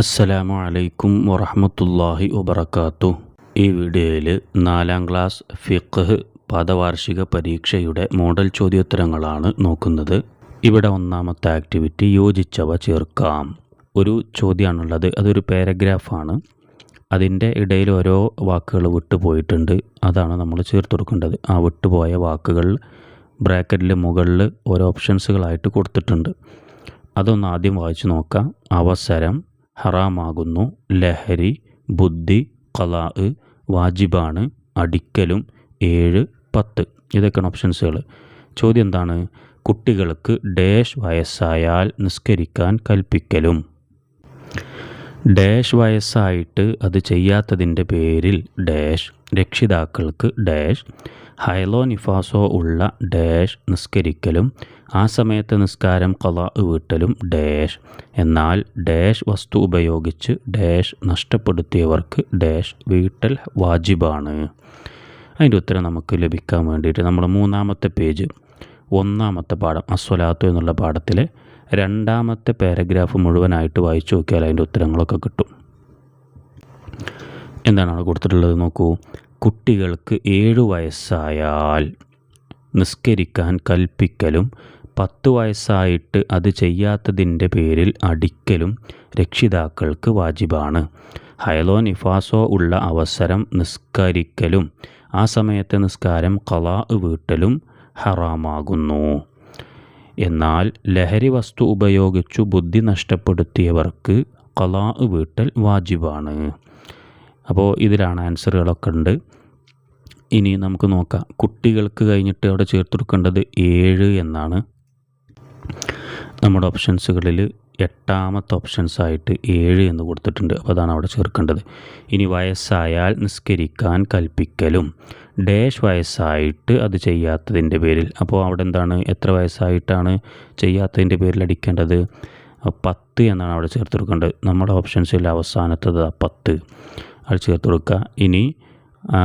അസ്സലാമു അലൈക്കും വറഹമത്തല്ലാഹി വബർക്കാത്തു ഈ വീഡിയോയിൽ നാലാം ക്ലാസ് ഫിഖ് പാദവാർഷിക പരീക്ഷയുടെ മോഡൽ ചോദ്യോത്തരങ്ങളാണ് നോക്കുന്നത്. ഇവിടെ ഒന്നാമത്തെ ആക്ടിവിറ്റി യോജിച്ചവ ചേർക്കാം. ഒരു ചോദ്യമാണുള്ളത് അതൊരു പാരഗ്രാഫാണ്. അതിന്റെ ഇടയിൽ ഓരോ വാക്കുകൾ വിട്ടുപോയിട്ടുണ്ട്. അതാണ് നമ്മൾ ചേർത്ത് കൊടുക്കേണ്ടത്. ആ വിട്ടുപോയ വാക്കുകൾ ബ്രാക്കറ്റിൽ മുകളിൽ ഓരോ ഓപ്ഷൻസുകളായിട്ട് കൊടുത്തിട്ടുണ്ട്. അതൊന്ന് ആദ്യം വായിച്ചു നോക്കാം. അവസരം ഹറാമാകുന്നു. ലഹരി ബുദ്ധി കലാ വാജിബാണ് അടിക്കലും ഏഴ് പത്ത്. ഇതൊക്കെയാണ് ഓപ്ഷൻസുകൾ ചോദ്യം എന്താണ്? കുട്ടികൾക്ക് ഡാഷ് വയസ്സായാൽ നിസ്കരിക്കാൻ കൽപ്പിക്കലും. ഡാഷ് വയസ്സായിട്ട് അത് ചെയ്യാത്തതിന്റെ പേരിൽ ഡാഷ് രക്ഷിതാക്കൾക്ക് ഡാഷ് ഹൈലോ നിഫാസോ ഉള്ള ഡാഷ് നിസ്കരിക്കലും ആ സമയത്ത് നിസ്കാരം കല വീട്ടലും ഡാഷ്. എന്നാൽ ഡാഷ് വസ്തു ഉപയോഗിച്ച് ഡാഷ് നഷ്ടപ്പെടുത്തിയവർക്ക് ഡാഷ് വീട്ടൽ വാജിബാണ്. അതിന്റെ ഉത്തരം നമുക്ക് ലഭിക്കാൻ വേണ്ടിയിട്ട് നമ്മൾ മൂന്നാമത്തെ പേജ് ഒന്നാമത്തെ പാഠം അസ്വലാത്തു എന്നുള്ള പാഠത്തിലെ രണ്ടാമത്തെ പാരഗ്രാഫ് മുഴുവനായിട്ട് വായിച്ചു നോക്കിയാൽ അതിന്റെ ഉത്തരങ്ങളൊക്കെ കിട്ടും. എന്താണ് അവിടെ കൊടുത്തിട്ടുള്ളത് നോക്കൂ. കുട്ടികൾക്ക് ഏഴു വയസ്സായാൽ നിസ്കരിക്കാൻ കൽപ്പിക്കലും പത്ത് വയസ്സായിട്ട് അത് ചെയ്യാത്തതിന്റെ പേരിൽ അടിക്കലും രക്ഷിതാക്കൾക്ക് വാജിബാണ്. ഹയലോ നിഫാസോ ഉള്ള അവസരം നിസ്കരിക്കലും ആ സമയത്തെ നിസ്കാരം കലാ വീട്ടലും ഹറാമാകുന്നു. എന്നാൽ ലഹരി വസ്തു ഉപയോഗിച്ചു ബുദ്ധി നഷ്ടപ്പെടുത്തിയവർക്ക് കലാ വീട്ടൽ വാജിബാണ്. അപ്പോൾ ഇതിലാണ് ആൻസറുകളൊക്കെ ഉണ്ട്. ഇനി നമുക്ക് നോക്കാം. കുട്ടികൾക്ക് കഴിഞ്ഞിട്ട് അവിടെ ചേർത്ത് കൊടുക്കേണ്ടത് ഏഴ് എന്നാണ്. നമ്മുടെ ഓപ്ഷൻസുകളിൽ എട്ടാമത്തെ ഓപ്ഷൻസ് ആയിട്ട് ഏഴ് എന്ന് കൊടുത്തിട്ടുണ്ട്. അപ്പോൾ അതാണ് അവിടെ ചേർക്കേണ്ടത്. ഇനി വയസ്സായാൽ നിസ്കരിക്കാൻ കൽപ്പിക്കലും. ഡാഷ് വയസ്സായിട്ട് അത് ചെയ്യാത്തതിന്റെ പേരിൽ. അപ്പോൾ അവിടെ എന്താണ്? എത്ര വയസ്സായിട്ടാണ് ചെയ്യാത്തതിന്റെ പേരിൽ അടിക്കേണ്ടത്? പത്ത് എന്നാണ് അവിടെ ചേർത്ത് കൊടുക്കേണ്ടത്. നമ്മുടെ ഓപ്ഷൻസിൽ അവസാനത്തത് പത്ത്. അത് ചേർത്ത് കൊടുക്കുക. ഇനി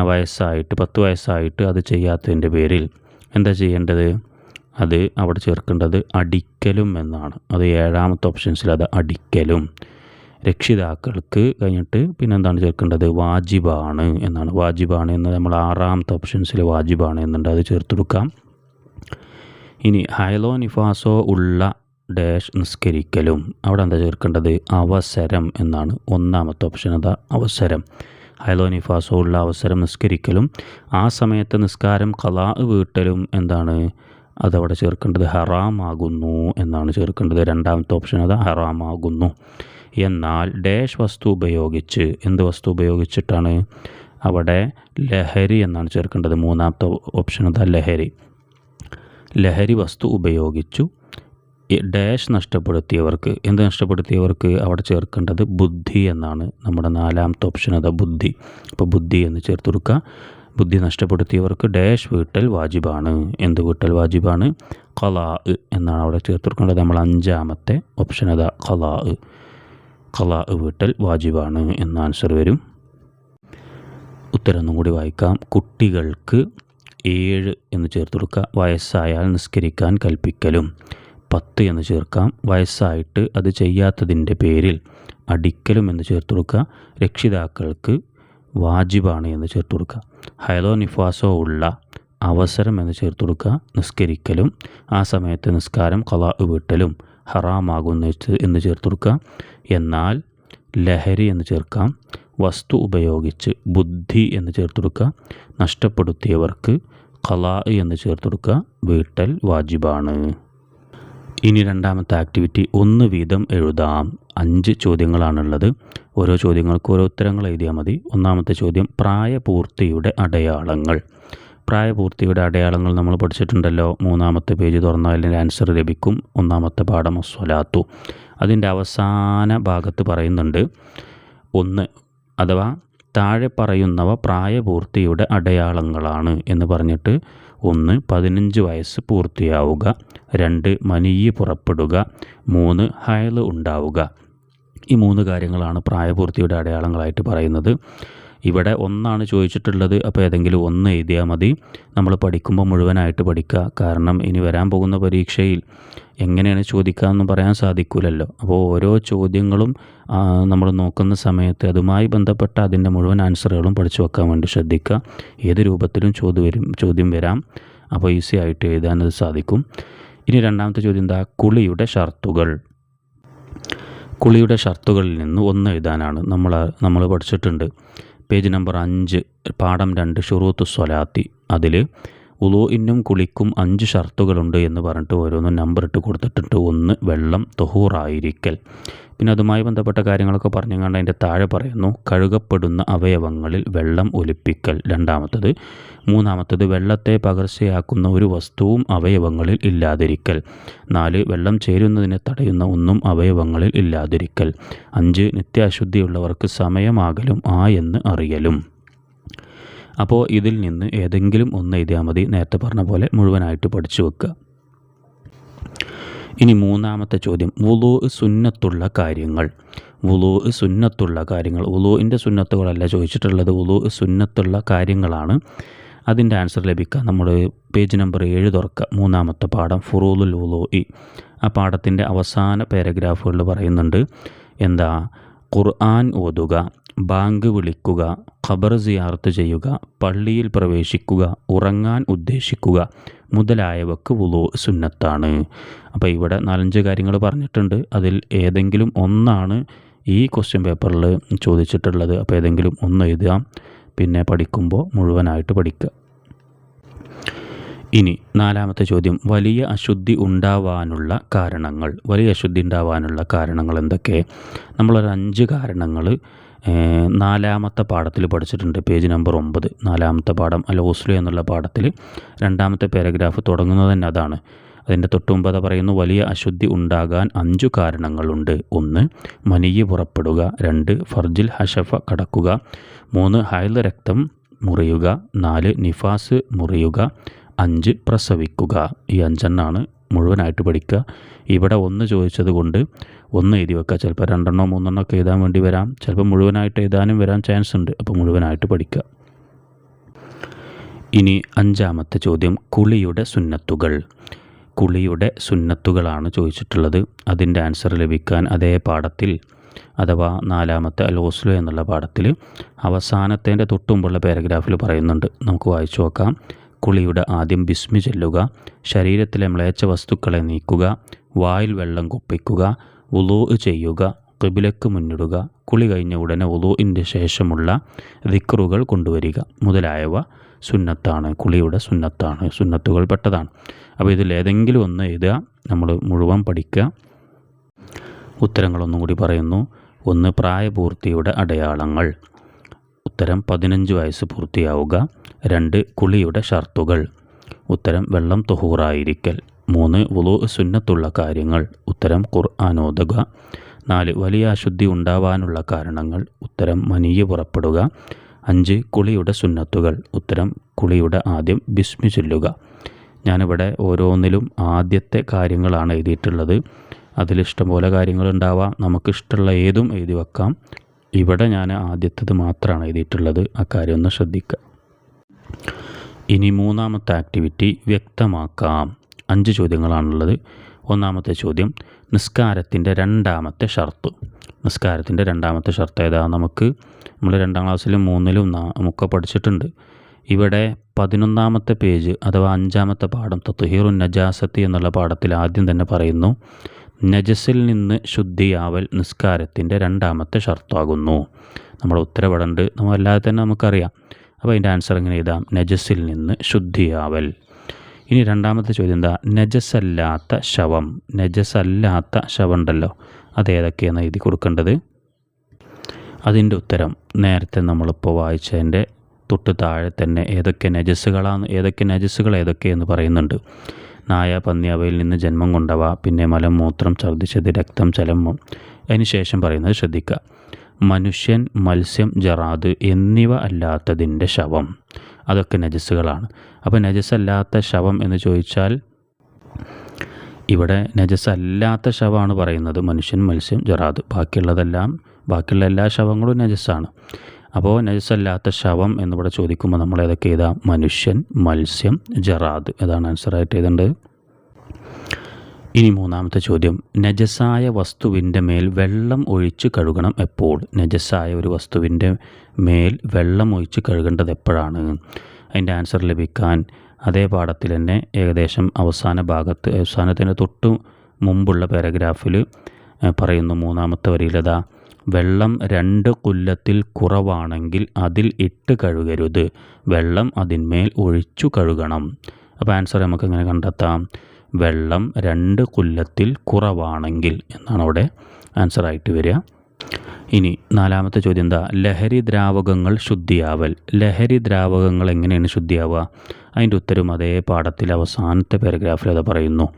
വയസ്സായിട്ട് പത്ത് വയസ്സായിട്ട് അത് ചെയ്യാത്തതിന്റെ പേരിൽ. എന്താ ചെയ്യേണ്ടത്? അത് അവിടെ ചേർക്കേണ്ടത് അടിക്കലും എന്നാണ്. അത് ഏഴാമത്തെ ഓപ്ഷൻസിൽ അത് അടിക്കലും. രക്ഷിതാക്കൾക്ക് കഴിഞ്ഞിട്ട് പിന്നെ എന്താണ് ചേർക്കേണ്ടത്? വാജിബാണ് എന്നാണ്. വാജിബാണ് എന്ന് നമ്മൾ ആറാമത്തെ ഓപ്ഷൻസിൽ വാജിബാണ് എന്നുണ്ട്. അത് ചേർത്ത് കൊടുക്കാം. ഇനി ഹൈലോ നിഫാസോ ഉള്ള ഡാഷ് നിസ്കരിക്കലും. അവിടെ എന്താ ചേർക്കേണ്ടത്? അവസരം എന്നാണ്. ഒന്നാമത്തെ ഓപ്ഷൻ അതാ അവസരം. ഹൈലോ നിഫാസോ ഉള്ള അവസരം നിസ്കരിക്കലും. ആ സമയത്ത് നിസ്കാരം കലാ വീട്ടലും എന്താണ്? അതവിടെ ചേർക്കേണ്ടത് ഹറാമാകുന്നു എന്നാണ് ചേർക്കേണ്ടത്. രണ്ടാമത്തെ ഓപ്ഷൻ അത് ഹറാമാകുന്നു. എന്നാൽ ഡാഷ് വസ്തു ഉപയോഗിച്ച് എന്ത് വസ്തു ഉപയോഗിച്ചിട്ടാണ്? അവിടെ ലഹരി എന്നാണ് ചേർക്കേണ്ടത്. മൂന്നാമത്തെ ഓപ്ഷൻ അതാ ലഹരി. ലഹരി വസ്തു ഉപയോഗിച്ചു. ഡാഷ് നഷ്ടപ്പെടുത്തിയവർക്ക് എന്ത് നഷ്ടപ്പെടുത്തിയവർക്ക് അവിടെ ചേർക്കേണ്ടത്? ബുദ്ധി എന്നാണ്. നമ്മുടെ നാലാമത്തെ ഓപ്ഷൻ അതാ ബുദ്ധി. അപ്പോൾ ബുദ്ധി എന്ന് ചേർത്ത് കൊടുക്കുക. ബുദ്ധി നഷ്ടപ്പെടുത്തിയവർക്ക് ഡാഷ് വീട്ടൽ വാജിബാണ്. എന്ത് വീട്ടൽ വാജിബാണ്? കലാ എന്നാണ് അവിടെ ചേർത്തിരിക്കേണ്ടത് നമ്മൾ അഞ്ചാമത്തെ ഓപ്ഷൻ അതാ. കലാ കലാ വീട്ടൽ വാജിബാണ് എന്ന ആൻസർ വരും. ഉത്തരം കൂടി വായിക്കാം. കുട്ടികൾക്ക് ഏഴ് എന്ന് ചേർത്ത് കൊടുക്കുക. വയസ്സായാൽ നിസ്കരിക്കാൻ കൽപ്പിക്കലും. പത്ത് എന്ന് ചേർക്കാം. വയസ്സായിട്ട് അത് ചെയ്യാത്തതിന്റെ പേരിൽ അടിക്കലും എന്ന് ചേർത്ത് കൊടുക്കുക. രക്ഷിതാക്കൾക്ക് വാജിബാണ് എന്ന് ചേർത്ത് കൊടുക്കുക. ഹൈലോ നിഫാസോ ഉള്ള അവസരം എന്ന് ചേർത്ത് കൊടുക്കുക. നിസ്കരിക്കലും ആ സമയത്ത് നിസ്കാരം കലാ വീട്ടലും ഹറാമാകുന്ന എന്ന് ചേർത്ത് കൊടുക്കുക. എന്നാൽ ലഹരി എന്ന് ചേർക്കാം. വസ്തു ഉപയോഗിച്ച് ബുദ്ധി എന്ന് ചേർത്ത് കൊടുക്കുക. നഷ്ടപ്പെടുത്തിയവർക്ക് കലാ എന്ന് ചേർത്ത് കൊടുക്കുക. വീട്ടൽ വാജിബാണ്. ഇനി രണ്ടാമത്തെ ആക്ടിവിറ്റി ഒന്ന് വീതം എഴുതാം. അഞ്ച് ചോദ്യങ്ങളാണുള്ളത്. ഓരോ ചോദ്യങ്ങൾക്ക് ഓരോ ഉത്തരങ്ങൾ എഴുതിയാൽ മതി. ഒന്നാമത്തെ ചോദ്യം പ്രായപൂർത്തിയുടെ അടയാളങ്ങൾ. പ്രായപൂർത്തിയുടെ അടയാളങ്ങൾ നമ്മൾ പഠിച്ചിട്ടുണ്ടല്ലോ. മൂന്നാമത്തെ പേജ് തുറന്നാൽ അതിന്റെ ആൻസർ ലഭിക്കും. ഒന്നാമത്തെ പാഠം സ്വലാത്തു. അതിന്റെ അവസാന ഭാഗത്ത് പറയുന്നുണ്ട് ഒന്ന് അഥവാ താഴെ പറയുന്നവ പ്രായപൂർത്തിയുടെ അടയാളങ്ങളാണ് എന്ന് പറഞ്ഞിട്ട് ഒന്ന് പതിനഞ്ച് വയസ്സ് പൂർത്തിയാവുക രണ്ട് മനീയ് പുറപ്പെടുക മൂന്ന് ഹയൽ ഉണ്ടാവുക. ഈ മൂന്ന് കാര്യങ്ങളാണ് പ്രായപൂർത്തിയുടെ അടയാളങ്ങളായിട്ട് പറയുന്നത്. ഇവിടെ ഒന്നാണ് ചോദിച്ചിട്ടുള്ളത് അപ്പോൾ ഏതെങ്കിലും ഒന്ന് എഴുതിയാൽ മതി. നമ്മൾ പഠിക്കുമ്പോൾ മുഴുവനായിട്ട് പഠിക്കുക. കാരണം ഇനി വരാൻ പോകുന്ന പരീക്ഷയിൽ എങ്ങനെയാണ് ചോദിക്കാമെന്ന് പറയാൻ സാധിക്കില്ലല്ലോ അപ്പോൾ ഓരോ ചോദ്യങ്ങളും നമ്മൾ നോക്കുന്ന സമയത്ത് അതുമായി ബന്ധപ്പെട്ട അതിന്റെ മുഴുവൻ ആൻസറുകളും പഠിച്ചു വെക്കാൻ വേണ്ടി ശ്രദ്ധിക്കുക. ഏത് രൂപത്തിലും ചോദ്യം വരും ചോദ്യം വരാം. അപ്പോൾ ഈസി ആയിട്ട് എഴുതാനത് സാധിക്കും. ഇനി രണ്ടാമത്തെ ചോദ്യം എന്താ? കുളിയുടെ ഷർത്തുകൾ. കുളിയുടെ ഷർത്തുകളിൽ നിന്ന് ഒന്ന് എഴുതാനാണ് നമ്മൾ നമ്മൾ പഠിച്ചിട്ടുണ്ട്. പേജ് നമ്പർ അഞ്ച് പാഠം രണ്ട് ഷുറൂത്ത് സ്വലാത്തി. അതിൽ ഉലൂഇനും കുളിക്കും അഞ്ച് ഷർത്തുകളുണ്ട് എന്ന് പറഞ്ഞിട്ട് ഓരോന്നും നമ്പർ ഇട്ട് കൊടുത്തിട്ടുണ്ട് ഒന്ന് വെള്ളം തൊഹൂറായിരിക്കൽ പിന്നെ അതുമായി ബന്ധപ്പെട്ട കാര്യങ്ങളൊക്കെ പറഞ്ഞുകൊണ്ട് അതിന്റെ താഴെ പറയുന്നു കഴുകപ്പെടുന്ന അവയവങ്ങളിൽ വെള്ളം ഒലിപ്പിക്കൽ. രണ്ടാമത്തത് മൂന്നാമത്തത് വെള്ളത്തെ പകർച്ചയാക്കുന്ന ഒരു വസ്തുവും അവയവങ്ങളിൽ ഇല്ലാതിരിക്കൽ. നാല് വെള്ളം ചേരുന്നതിനെ തടയുന്ന ഒന്നും അവയവങ്ങളിൽ ഇല്ലാതിരിക്കൽ. അഞ്ച് നിത്യാശുദ്ധിയുള്ളവർക്ക് സമയമാകലും ആ എന്ന് അറിയലും. അപ്പോൾ ഇതിൽ നിന്ന് ഏതെങ്കിലും ഒന്ന് എഴുതിയാൽ മതി. നേരത്തെ പറഞ്ഞ പോലെ മുഴുവനായിട്ട് പഠിച്ചു വെക്കുക. ഇനി മൂന്നാമത്തെ ചോദ്യം. വുളു സുന്നത്തുള്ള കാര്യങ്ങൾ. വുളു സുന്നത്തുള്ള കാര്യങ്ങൾ. വുളുവിന്റെ സുന്നത്തുകളല്ല ചോദിച്ചിട്ടുള്ളത്. വുളു സുന്നത്തുള്ള കാര്യങ്ങളാണ്. അതിന്റെ ആൻസർ ലഭിക്കുക. നമ്മൾ പേജ് നമ്പർ ഏഴ് തുറക്കുക. മൂന്നാമത്തെ പാഠം ഫുറൂലുൽ വുളു ഇ ആ പാഠത്തിന്റെ അവസാന പാരഗ്രാഫുകളിൽ പറയുന്നുണ്ട്. എന്താ? ഖുർആൻ ഓതുക. ബാങ്ക് വിളിക്കുക ഖബർ സിയാർത്ത് ചെയ്യുക പള്ളിയിൽ പ്രവേശിക്കുക ഉറങ്ങാൻ ഉദ്ദേശിക്കുക മുതലായവക്ക് വുളു സുന്നത്താണ്. അപ്പോൾ ഇവിടെ നാലഞ്ച് കാര്യങ്ങൾ പറഞ്ഞിട്ടുണ്ട്. അതിൽ ഏതെങ്കിലും ഒന്നാണ് ഈ ക്വസ്റ്റ്യൻ പേപ്പറിൽ ചോദിച്ചിട്ടുള്ളത്. അപ്പോൾ ഏതെങ്കിലും ഒന്ന് എഴുതാം പിന്നെ പഠിക്കുമ്പോൾ മുഴുവനായിട്ട് പഠിക്കുക. ഇനി നാലാമത്തെ ചോദ്യം. വലിയ അശുദ്ധി ഉണ്ടാവാനുള്ള കാരണങ്ങൾ. വലിയ അശുദ്ധി ഉണ്ടാവാനുള്ള കാരണങ്ങൾ എന്തൊക്കെ? നമ്മളൊരു അഞ്ച് കാരണങ്ങൾ നാലാമത്തെ പാഠത്തിൽ പഠിച്ചിട്ടുണ്ട്. പേജ് നമ്പർ ഒമ്പത്. നാലാമത്തെ പാഠം ഓസ്ലോ എന്നുള്ള പാഠത്തിൽ രണ്ടാമത്തെ പാരഗ്രാഫ് തുടങ്ങുന്നത് തന്നെ അതാണ്. അതിന്റെ തൊട്ടുമുമ്പത് പറയുന്നു വലിയ അശുദ്ധി ഉണ്ടാകാൻ അഞ്ചു കാരണങ്ങളുണ്ട്. ഒന്ന് മനിയ് പുറപ്പെടുക. രണ്ട് ഫർജിൽ ഹഷഫ കടക്കുക. മൂന്ന് ഹൈൽ രക്തം മുറിയുക. നാല് നിഫാസ് മുറിയുക. അഞ്ച് പ്രസവിക്കുക. ഈ അഞ്ചെണ്ണാണ് മുഴുവനായിട്ട് പഠിക്കുക. ഇവിടെ ഒന്ന് ചോദിച്ചത് കൊണ്ട് ഒന്ന് എഴുതി വെക്കുക. ചിലപ്പോൾ രണ്ടെണ്ണോ മൂന്നെണ്ണോ ഒക്കെ എഴുതാൻ വേണ്ടി വരാം. ചിലപ്പോൾ മുഴുവനായിട്ട് എഴുതാനും വരാൻ ചാൻസ് ഉണ്ട്. അപ്പോൾ മുഴുവനായിട്ട് പഠിക്കുക. ഇനി അഞ്ചാമത്തെ ചോദ്യം. കുളിയുടെ സുന്നത്തുകൾ. കുളിയുടെ സുന്നത്തുകളാണ് ചോദിച്ചിട്ടുള്ളത്. അതിന്റെ ആൻസർ ലഭിക്കാൻ അതേ പാഠത്തിൽ അഥവാ നാലാമത്തെ അലോസ്ലോ എന്നുള്ള പാഠത്തിൽ അവസാനത്തേന്റെ തൊട്ടുമുമ്പുള്ള പാരഗ്രാഫിൽ പറയുന്നുണ്ട്. നമുക്ക് വായിച്ചു നോക്കാം. കുളിയുടെ ആദ്യം ബിസ്മി ചെല്ലുക ശരീരത്തിലെ മ്ലേച്ഛ വസ്തുക്കളെ നീക്കുക വായിൽ വെള്ളം കുപ്പിക്കുക ഉലൂ ചെയ്യുക കിബിലക്ക് മുന്നിടുക കുളി കഴിഞ്ഞ ഉടനെ ഉലൂഇന്റെ ശേഷമുള്ള ദിക്റുകൾ കൊണ്ടുവരിക മുതലായവ സുന്നത്താണ് കുളിയുടെ സുന്നത്താണ് സുന്നത്തുകൾ പെട്ടതാണ്. അപ്പോൾ ഇതിൽ ഏതെങ്കിലും ഒന്ന് എഴുതുക നമ്മൾ മുഴുവൻ പഠിക്കുക. ഉത്തരങ്ങളൊന്നും കൂടി പറയുന്നു. ഒന്ന് പ്രായപൂർത്തിയുടെ അടയാളങ്ങൾ. ഉത്തരം പതിനഞ്ച് വയസ്സ് പൂർത്തിയാവുക. രണ്ട് കുളിയുടെ ഷർത്തുകൾ. ഉത്തരം വെള്ളം തൊഹൂറായിരിക്കൽ. മൂന്ന് വുളു സുന്നത്തുള്ള കാര്യങ്ങൾ. ഉത്തരം ഖുർആാനോദുക നാല് വലിയ അശുദ്ധി ഉണ്ടാവാനുള്ള കാരണങ്ങൾ. ഉത്തരം മനീയ പുറപ്പെടുക. അഞ്ച് കുളിയുടെ സുന്നത്തുകൾ. ഉത്തരം കുളിയുടെ ആദ്യം ബിസ്മി ചൊല്ലുക. ഞാനിവിടെ ഓരോന്നിലും ആദ്യത്തെ കാര്യങ്ങളാണ് എഴുതിയിട്ടുള്ളത്. അതിലിഷ്ടംപോലെ കാര്യങ്ങളുണ്ടാവാം. നമുക്കിഷ്ടമുള്ള ഏതും എഴുതി വെക്കാം. ഇവിടെ ഞാൻ ആദ്യത്തേത് മാത്രമാണ് എഴുതിയിട്ടുള്ളത്. ആ കാര്യം ഒന്ന് ശ്രദ്ധിക്കുക ഇനി മൂന്നാമത്തെ ആക്ടിവിറ്റി വ്യക്തമാക്കാം. അഞ്ച് ചോദ്യങ്ങളാണുള്ളത്. ഒന്നാമത്തെ ചോദ്യം നിസ്കാരത്തിന്റെ രണ്ടാമത്തെ ഷർത്ത്. നിസ്കാരത്തിന്റെ രണ്ടാമത്തെ ഷർത്ത് ഏതാ? നമുക്ക് നമ്മൾ രണ്ടാം ക്ലാസ്സിലും മൂന്നിലും ഒക്കെ പഠിച്ചിട്ടുണ്ട്. ഇവിടെ പതിനൊന്നാമത്തെ പേജ് അഥവാ അഞ്ചാമത്തെ പാഠം തത്തുഹീറു നജാസത്തി എന്നുള്ള പാഠത്തിൽ ആദ്യം തന്നെ പറയുന്നു. നജസിൽ നിന്ന് ശുദ്ധിയാവൽ നിസ്കാരത്തിന്റെ രണ്ടാമത്തെ ഷർത്താകുന്നു. നമ്മൾ ഉത്തരവിടണ്ട് നമ്മൾ അല്ലാതെ തന്നെ നമുക്കറിയാം. അപ്പോൾ അതിന്റെ ആൻസർ എങ്ങനെ എഴുതാം? നജസിൽ നിന്ന് ശുദ്ധിയാവൽ. ഇനി രണ്ടാമത്തെ ചോദ്യം എന്താ? നജസല്ലാത്ത ശവം. നജസല്ലാത്ത ശവം ഉണ്ടല്ലോ. അതേതൊക്കെയാണ് എഴുതി കൊടുക്കേണ്ടത്? അതിന്റെ ഉത്തരം നേരത്തെ നമ്മളിപ്പോൾ വായിച്ചതിന്റെ തൊട്ട് താഴെ തന്നെ ഏതൊക്കെ നജസ്സുകളാണ് ഏതൊക്കെ നജസ്സുകൾ ഏതൊക്കെയെന്ന് പറയുന്നുണ്ട്. നായ പന്നി അവയിൽ നിന്ന് ജന്മം കൊണ്ടവ പിന്നെ മലം മൂത്രം ഛർദ്ദിച്ചത് രക്തം ചലമ്മും അതിന് ശേഷം പറയുന്നത് ശ്രദ്ധിക്കുക മനുഷ്യൻ മത്സ്യം ജറാദ് എന്നിവ അല്ലാത്തതിന്റെ ശവം. അതൊക്കെ നജസ്സുകളാണ്. അപ്പോൾ നജസ്സല്ലാത്ത ശവം എന്ന് ചോദിച്ചാൽ ഇവിടെ നജസ്സല്ലാത്ത ശവമാണ് പറയുന്നത്. മനുഷ്യൻ മത്സ്യം ജറാദ്. ബാക്കിയുള്ളതെല്ലാം ബാക്കിയുള്ള എല്ലാ ശവങ്ങളും നജസ്സാണ്. അപ്പോൾ നജസല്ലാത്ത ശവം എന്നിവിടെ ചോദിക്കുമ്പോൾ നമ്മൾ ഏതൊക്കെ എഴുതാം? മനുഷ്യൻ മത്സ്യം ജറാദ്. ഇതാണ് ആൻസറായിട്ട് എഴുതേണ്ടത്. ഇനി മൂന്നാമത്തെ ചോദ്യം. നജസായ വസ്തുവിന്റെ മേൽ വെള്ളം ഒഴിച്ച് കഴുകണം എപ്പോൾ? നജസായ ഒരു വസ്തുവിന്റെ മേൽ വെള്ളം ഒഴിച്ച് കഴുകേണ്ടത് എപ്പോഴാണ്? അതിന്റെ ആൻസർ ലഭിക്കാൻ അതേ പാഠത്തിൽ തന്നെ ഏകദേശം അവസാന ഭാഗത്ത് അവസാനത്തിന് തൊട്ട് മുമ്പുള്ള പാരഗ്രാഫിൽ പറയുന്നു മൂന്നാമത്തെ വരിയിലതാ? വെള്ളം രണ്ട് കുല്ലത്തിൽ കുറവാണെങ്കിൽ അതിൽ ഇട്ട് കഴുകരുത്. വെള്ളം അതിന്മേൽ ഒഴിച്ചു കഴുകണം. അപ്പോൾ ആൻസർ നമുക്ക് എങ്ങനെ കണ്ടെത്താം. വെള്ളം രണ്ട് കുല്ലത്തിൽ കുറവാണെങ്കിൽ എന്നാണ് അവിടെ ആൻസറായിട്ട് വരിക. ഇനി നാലാമത്തെ ചോദ്യം എന്താ? ലഹരി ദ്രാവകങ്ങൾ ശുദ്ധിയാവൽ. ലഹരി ദ്രാവകങ്ങൾ എങ്ങനെയാണ് ശുദ്ധിയാവുക? അതിന്റെ ഉത്തരം അതേ പാഠത്തിൽ അവസാനത്തെ പാരഗ്രാഫിൽ അത് പറയുന്നു.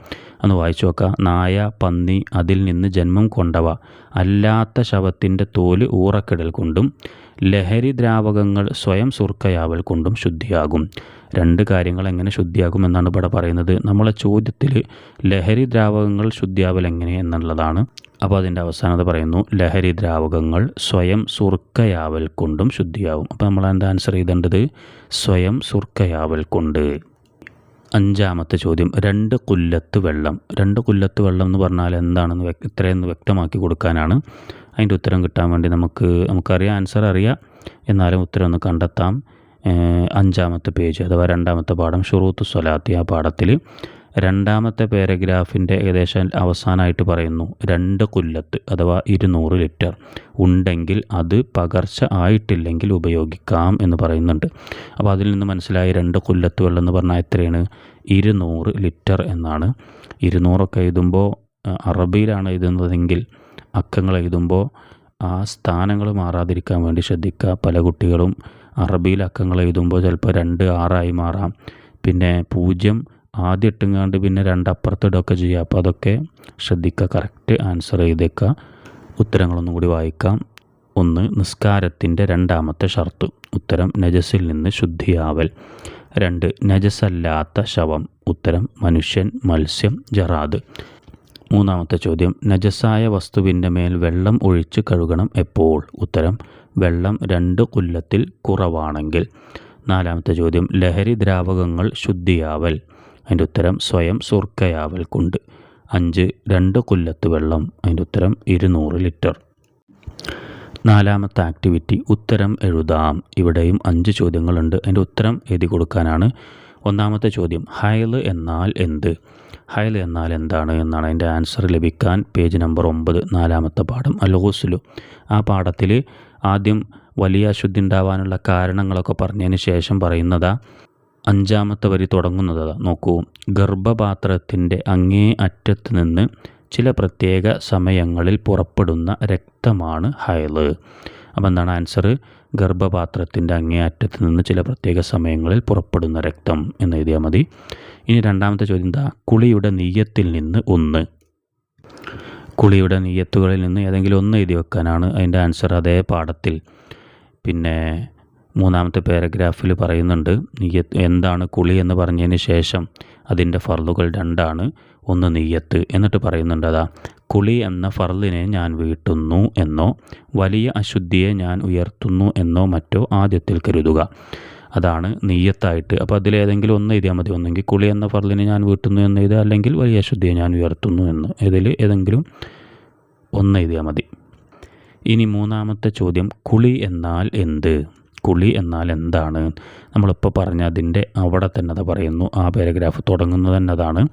അന്ന് വായിച്ചു നോക്കുക നായ പന്നി അതിൽ നിന്ന് ജന്മം കൊണ്ടവ. അല്ലാത്ത ശവത്തിന്റെ തോൽ ഊറക്കിടൽ കൊണ്ടും ലഹരി ദ്രാവകങ്ങൾ സ്വയം സുർക്കയാവൽ കൊണ്ടും ശുദ്ധിയാകും. രണ്ട് കാര്യങ്ങൾ എങ്ങനെ ശുദ്ധിയാകും എന്നാണ് ഇവിടെ പറയുന്നത്. നമ്മളെ ചോദ്യത്തിൽ ലഹരി ദ്രാവകങ്ങൾ ശുദ്ധിയാവൽ എങ്ങനെ എന്നുള്ളതാണ്. അപ്പോൾ അതിന്റെ അവസാനത പറയുന്നു ലഹരി ദ്രാവകങ്ങൾ സ്വയം സുർക്കയാവൽ കൊണ്ടും ശുദ്ധിയാവും അപ്പോൾ നമ്മൾ എന്താ ആൻസർ ചെയ്തേണ്ടത്? സ്വയം സുർക്കയാവൽ കൊണ്ട്. അഞ്ചാമത്തെ ചോദ്യം രണ്ട് കുല്ലത്ത് വെള്ളം. രണ്ട് കുല്ലത്ത് വെള്ളം എന്ന് പറഞ്ഞാൽ എന്താണെന്ന് ഇത്രയെന്ന് വ്യക്തമാക്കി കൊടുക്കാനാണ്. അതിന്റെ ഉത്തരം കിട്ടാൻ വേണ്ടി നമുക്ക് നമുക്കറിയാം ആൻസർ അറിയാം. എന്നാലും ഉത്തരം ഒന്ന് കണ്ടെത്താം. അഞ്ചാമത്തെ പേജ് അഥവാ രണ്ടാമത്തെ പാഠം ഷുറൂത്ത് സ്വലാത്തി ആ പാഠത്തിൽ. രണ്ടാമത്തെ പാരഗ്രാഫിന്റെ ഏകദേശം അവസാനമായിട്ട് പറയുന്നു രണ്ട് കൊല്ലത്ത് അഥവാ ഇരുന്നൂറ് ലിറ്റർ. ഉണ്ടെങ്കിൽ അത് പകർച്ച ആയിട്ടില്ലെങ്കിൽ ഉപയോഗിക്കാം എന്ന് പറയുന്നുണ്ട്. അപ്പോൾ അതിൽ നിന്ന് മനസ്സിലായി രണ്ട് കൊല്ലത്ത് വെള്ളം എന്ന് പറഞ്ഞാൽ എത്രയാണ്? ഇരുന്നൂറ് ലിറ്റർ എന്നാണ്. ഇരുന്നൂറൊക്കെ എഴുതുമ്പോൾ അറബിയിലാണ് എഴുതുന്നതെങ്കിൽ അക്കങ്ങൾ എഴുതുമ്പോൾ ആ സ്ഥാനങ്ങൾ മാറാതിരിക്കാൻ വേണ്ടി ശ്രദ്ധിക്കുക. പല കുട്ടികളും അറബിയിൽ അക്കങ്ങൾ എഴുതുമ്പോൾ ചിലപ്പോൾ രണ്ട് ആറായി മാറാം. പിന്നെ പൂജ്യം ആദ്യം ഇട്ടുങ്ങാണ്ട് പിന്നെ രണ്ട് അപ്പുറത്തിടൊക്കെ ചെയ്യുക. അപ്പോൾ അതൊക്കെ ശ്രദ്ധിക്കുക. കറക്റ്റ് ആൻസർ ചെയ്തേക്കുക ഉത്തരങ്ങളൊന്നും കൂടി വായിക്കാം ഒന്ന് നിസ്കാരത്തിന്റെ രണ്ടാമത്തെ ഷർത്ത്. ഉത്തരം നജസിൽ നിന്ന് ശുദ്ധിയാവൽ. രണ്ട് നജസല്ലാത്ത ശവം. ഉത്തരം മനുഷ്യൻ മത്സ്യം ജറാദ്. മൂന്നാമത്തെ ചോദ്യം. നജസായ വസ്തുവിന്റെ മേൽ വെള്ളം ഒഴിച്ച് കഴുകണം എപ്പോൾ? ഉത്തരം വെള്ളം രണ്ട് കുല്ലത്തിൽ കുറവാണെങ്കിൽ. നാലാമത്തെ ചോദ്യം ലഹരി ദ്രാവകങ്ങൾ ശുദ്ധിയാവൽ. അതിന്റെ ഉത്തരം സ്വയം സുർക്കയാവൽ കൊണ്ട് അഞ്ച് രണ്ട് കൊല്ലത്ത് വെള്ളം. അതിന്റെ ഉത്തരം ഇരുന്നൂറ് ലിറ്റർ. നാലാമത്തെ ആക്ടിവിറ്റി ഉത്തരം എഴുതാം. ഇവിടെയും അഞ്ച് ചോദ്യങ്ങളുണ്ട്. അതിന്റെ ഉത്തരം എഴുതി കൊടുക്കാനാണ് ഒന്നാമത്തെ ചോദ്യം ഹയൽ എന്നാൽ എന്ത്? ഹയൽ എന്നാൽ എന്താണ്? എന്നാണ് അതിന്റെ ആൻസർ ലഭിക്കാൻ പേജ് നമ്പർ ഒമ്പത് നാലാമത്തെ പാഠം അലോസിലു ആ പാഠത്തിൽ ആദ്യം വലിയ അശുദ്ധി ഉണ്ടാവാനുള്ള കാരണങ്ങളൊക്കെ പറഞ്ഞതിന് ശേഷം പറയുന്നതാ അഞ്ചാമത്തെ വരി തുടങ്ങുന്നത്. നോക്കൂ ഗർഭപാത്രത്തിന്റെ അങ്ങേ അറ്റത്ത് നിന്ന് ചില പ്രത്യേക സമയങ്ങളിൽ പുറപ്പെടുന്ന രക്തമാണ് ഹയൽ. അപ്പോൾ എന്താണ് ആൻസർ ഗർഭപാത്രത്തിന്റെ അങ്ങേയറ്റത്ത് നിന്ന് ചില പ്രത്യേക സമയങ്ങളിൽ പുറപ്പെടുന്ന രക്തം എന്ന് എഴുതിയാൽ മതി. ഇനി രണ്ടാമത്തെ ചോദ്യം എന്താ? കുളിയുടെ നീയത്തിൽ നിന്ന് ഒന്ന്. കുളിയുടെ നീയത്തുകളിൽ നിന്ന് ഏതെങ്കിലും ഒന്ന് എഴുതി വെക്കാനാണ് അതിന്റെ ആൻസർ അതേ പാഠത്തിൽ. പിന്നെ മൂന്നാമത്തെ പാരഗ്രാഫിൽ പറയുന്നുണ്ട് നീയത്ത് എന്താണ് കുളി എന്ന് പറഞ്ഞതിന് ശേഷം അതിന്റെ ഫർളുകൾ രണ്ടാണ് ഒന്ന് നീയത്ത് എന്നിട്ട് പറയുന്നുണ്ട്. അതാ കുളി എന്ന ഫർളിനെ ഞാൻ വീട്ടുന്നു എന്നോ വലിയ അശുദ്ധിയെ ഞാൻ ഉയർത്തുന്നു എന്നോ മറ്റോ ആദ്യത്തിൽ കരുതുക. അതാണ് നീയത്തായിട്ട്. അപ്പോൾ അതിലേതെങ്കിലും ഒന്ന് എഴുതിയാൽ മതി. ഒന്നെങ്കിൽ കുളി എന്ന ഫർളിനെ ഞാൻ വീട്ടുന്നു എന്ന് എഴുതുക അല്ലെങ്കിൽ വലിയ അശുദ്ധിയെ ഞാൻ ഉയർത്തുന്നു എന്ന്. ഇതിൽ ഏതെങ്കിലും ഒന്ന് എഴുതിയാൽ മതി. ഇനി മൂന്നാമത്തെ ചോദ്യം കുളി എന്നാൽ എന്ത്? കുളി എന്നാൽ എന്താണ്? നമ്മളിപ്പോൾ പറഞ്ഞ അതിന്റെ അവിടെ തന്നെ അത് പറയുന്നു. ആ പാരഗ്രാഫ് തുടങ്ങുന്നത് തന്നെ അതാണ്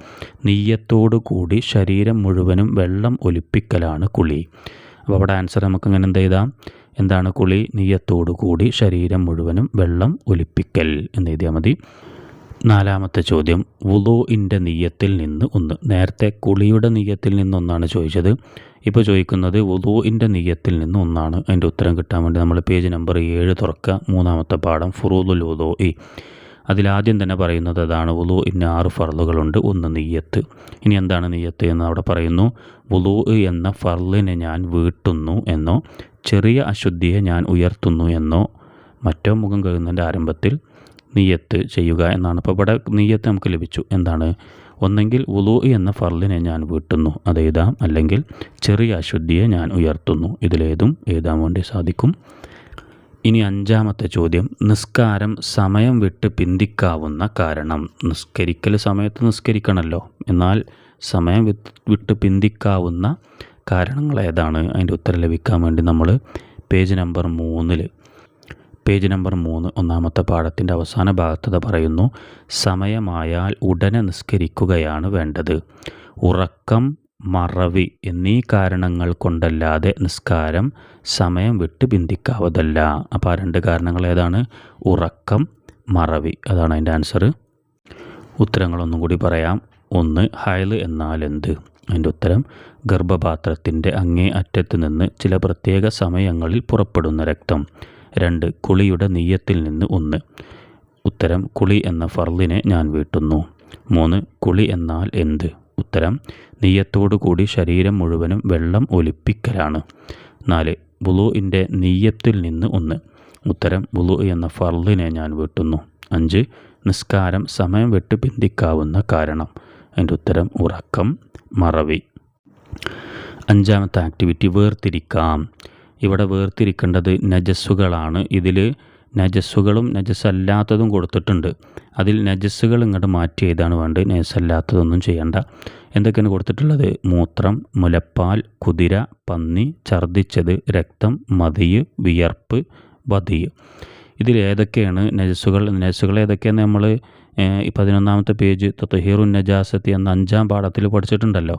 നെയ്യത്തോടു കൂടി ശരീരം മുഴുവനും വെള്ളം ഒലിപ്പിക്കലാണ് കുളി. അപ്പോൾ അവിടെ ആൻസർ നമുക്ക് അങ്ങനെ എന്ത് ചെയ്താം എന്താണ് കുളി? നെയ്യത്തോടു കൂടി ശരീരം മുഴുവനും വെള്ളം ഒലിപ്പിക്കൽ. എന്ന് എഴുതിയാൽ മതി. നാലാമത്തെ ചോദ്യം. വുളുഇന്റെ നെയ്യത്തിൽ നിന്ന് ഒന്ന്. നേരത്തെ കുളിയുടെ നെയ്യത്തിൽ നിന്നൊന്നാണ് ചോദിച്ചത്. ഇപ്പോൾ ചോദിക്കുന്നത് വുളുഇന്റെ നീയത്തിൽ നിന്ന് ഒന്നാണ്. അതിന്റെ ഉത്തരം കിട്ടാൻ വേണ്ടി നമ്മൾ പേജ് നമ്പർ ഏഴ് തുറക്കുക. മൂന്നാമത്തെ പാഠം ഫുറൂദുൽ വുളു ഇ അതിലാദ്യം തന്നെ പറയുന്നത് അതാണ് വുളു ഇന്ന ആറ് ഫർലുകളുണ്ട് ഒന്ന് നെയ്യത്ത് ഇനി എന്താണ് നെയ്യത്ത് എന്ന് അവിടെ പറയുന്നു. വുളു എന്ന ഫർലിനെ ഞാൻ വീട്ടുന്നു എന്നോ ചെറിയ അശുദ്ധിയെ ഞാൻ ഉയർത്തുന്നു എന്നോ മറ്റോ മുഖം കഴുകുന്നതിന്റെ ആരംഭത്തിൽ നെയ്യത്ത് ചെയ്യുക എന്നാണ്. അപ്പോൾ ഇവിടെ നെയ്യത്ത് നമുക്ക് ലഭിച്ചു. എന്താണ്? ഒന്നെങ്കിൽ ഉലു എന്ന ഫർലിനെ ഞാൻ വീട്ടുന്നു. അത് എഴുതാം അല്ലെങ്കിൽ ചെറിയ അശുദ്ധിയെ ഞാൻ ഉയർത്തുന്നു. ഇതിലേതും എഴുതാൻ വേണ്ടി സാധിക്കും? ഇനി അഞ്ചാമത്തെ ചോദ്യം. നിസ്കാരം സമയം വിട്ട് പിന്തിക്കാവുന്ന കാരണം. നിസ്കരിക്കൽ സമയത്ത് നിസ്കരിക്കണമല്ലോ എന്നാൽ സമയം വിട്ട് പിന്തിക്കാവുന്ന കാരണങ്ങൾ ഏതാണ് അതിന്റെ ഉത്തരം ലഭിക്കാൻ വേണ്ടി നമ്മൾ പേജ് നമ്പർ മൂന്നിൽ പേജ് നമ്പർ മൂന്ന് ഒന്നാമത്തെ പാഠത്തിന്റെ അവസാന ഭാഗത്തത് പറയുന്നു സമയമായാൽ ഉടനെ നിസ്കരിക്കുകയാണ് വേണ്ടത്. ഉറക്കം മറവി എന്നീ കാരണങ്ങൾ കൊണ്ടല്ലാതെ നിസ്കാരം സമയം വിട്ട് ബിന്ദിക്കാവതല്ല. അപ്പോൾ ആ രണ്ട് കാരണങ്ങൾ ഏതാണ്? ഉറക്കം മറവി. അതാണ് അതിന്റെ ആൻസർ ഉത്തരങ്ങളൊന്നും കൂടി പറയാം. ഒന്ന് ഹയൽ എന്നാൽ എന്ത്? അതിന്റെ ഉത്തരം ഗർഭപാത്രത്തിന്റെ അങ്ങേ അറ്റത്ത് നിന്ന് ചില പ്രത്യേക സമയങ്ങളിൽ പുറപ്പെടുന്ന രക്തം. രണ്ട് കുളിയുടെ നെയ്യത്തിൽ നിന്ന് ഒന്ന്. ഉത്തരം കുളി എന്ന ഫർലിനെ ഞാൻ വീട്ടുന്നു. മൂന്ന് കുളി എന്നാൽ എന്ത്? ഉത്തരം കൂടി ശരീരം മുഴുവനും വെള്ളം ഒലിപ്പിക്കലാണ്. നാല് ബുലുവിന്റെ നെയ്യത്തിൽ നിന്ന് ഒന്ന്. ഉത്തരം ബുളു എന്ന ഫർലിനെ ഞാൻ വീട്ടുന്നു. അഞ്ച് നിസ്കാരം സമയം വിട്ട് ബന്ധിക്കാവുന്ന കാരണം. അതിന്റെ ഉത്തരം ഉറക്കം മറവി. അഞ്ചാമത്തെ ആക്ടിവിറ്റി വേർതിരിക്കാം. ഇവിടെ വേർതിരിക്കേണ്ടത് നജസ്സുകളാണ്. ഇതിൽ നജസ്സുകളും നജസ്സല്ലാത്തതും കൊടുത്തിട്ടുണ്ട്. അതിൽ നജസ്സുകൾ ഇങ്ങോട്ട് മാറ്റി എഴുതാണ് വേണ്ടത്. നജസ്സല്ലാത്തതൊന്നും ചെയ്യണ്ട. എന്തൊക്കെയാണ് കൊടുത്തിട്ടുള്ളത്? മൂത്രം മുലപ്പാൽ കുതിര പന്നി ഛർദ്ദിച്ചത് രക്തം മതിയ് വിയർപ്പ് വതിയ്. ഇതിൽ ഏതൊക്കെയാണ് നജസ്സുകൾ? നജസ്സുകൾ ഏതൊക്കെയാണ് നമ്മൾ പതിനൊന്നാമത്തെ പേജ് തഹിറുൻ നജാസത്തി എന്ന അഞ്ചാം പാഠത്തിൽ പഠിച്ചിട്ടുണ്ടല്ലോ.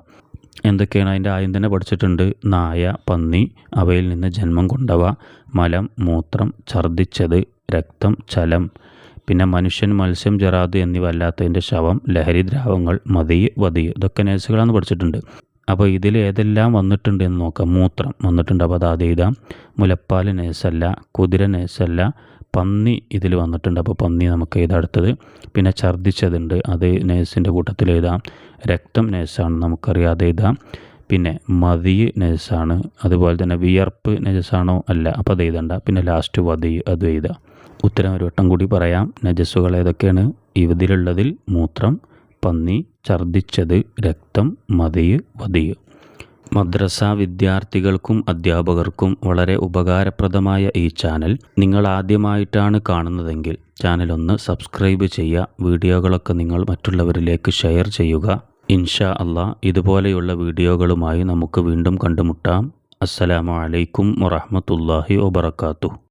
എന്തൊക്കെയാണ് അതിന്റെ ആദ്യം തന്നെ പഠിച്ചിട്ടുണ്ട്? നായ പന്നി അവയിൽ നിന്ന് ജന്മം കൊണ്ടവ മലം മൂത്രം ഛർദ്ദിച്ചത് രക്തം ചലം. പിന്നെ മനുഷ്യൻ മത്സ്യം ജറാദ് എന്നിവ അല്ലാത്തതിന്റെ ശവം ലഹരി ദ്രാവങ്ങൾ മതി വതി. ഇതൊക്കെ നേഴ്സുകളാണെന്ന് പഠിച്ചിട്ടുണ്ട്. അപ്പോൾ ഇതിൽ ഏതെല്ലാം വന്നിട്ടുണ്ട് എന്ന് നോക്കാം. മൂത്രം വന്നിട്ടുണ്ട്. അപ്പോൾ അത് ആദ്യം എഴുതാം. മുലപ്പാൽ നേഴ്സല്ല കുതിര നേഴ്സല്ല പന്നി ഇതിൽ വന്നിട്ടുണ്ട്. അപ്പോൾ പന്നി നമുക്ക് എഴുതാം അടുത്തത്. പിന്നെ ഛർദ്ദിച്ചതുണ്ട്. അത് നേഴ്സിന്റെ കൂട്ടത്തിൽ എഴുതാം. രക്തം നേഴ്സാണ് നമുക്കറിയാതെ എഴുതാം. പിന്നെ മതി നേഴ്സാണ്. അതുപോലെ തന്നെ വിയർപ്പ് നജസാണോ അല്ല. അപ്പോൾ അത് എഴുതണ്ട. പിന്നെ ലാസ്റ്റ് വതി അത് എഴുതാം. ഉത്തരം ഒരു വട്ടം കൂടി പറയാം. നജസ്സുകൾ ഏതൊക്കെയാണ്? ഇതിലുള്ളതിൽ മൂത്രം പന്നി ഛർദ്ദിച്ചത് രക്തം മതിയ് വതിയ് മദ്രസ വിദ്യാർത്ഥികൾക്കും അധ്യാപകർക്കും വളരെ ഉപകാരപ്രദമായ ഈ ചാനൽ നിങ്ങൾ ആദ്യമായിട്ടാണ് കാണുന്നതെങ്കിൽ ചാനൽ ഒന്ന് സബ്സ്ക്രൈബ് ചെയ്യുക വീഡിയോകളൊക്കെ നിങ്ങൾ മറ്റുള്ളവരിലേക്ക് ഷെയർ ചെയ്യുക. ഇൻഷാ അള്ളാ ഇതുപോലെയുള്ള വീഡിയോകളുമായി നമുക്ക് വീണ്ടും കണ്ടുമുട്ടാം. അസ്സലാമു അലൈക്കും വറഹമത്തല്ലാഹി വബർക്കാത്തു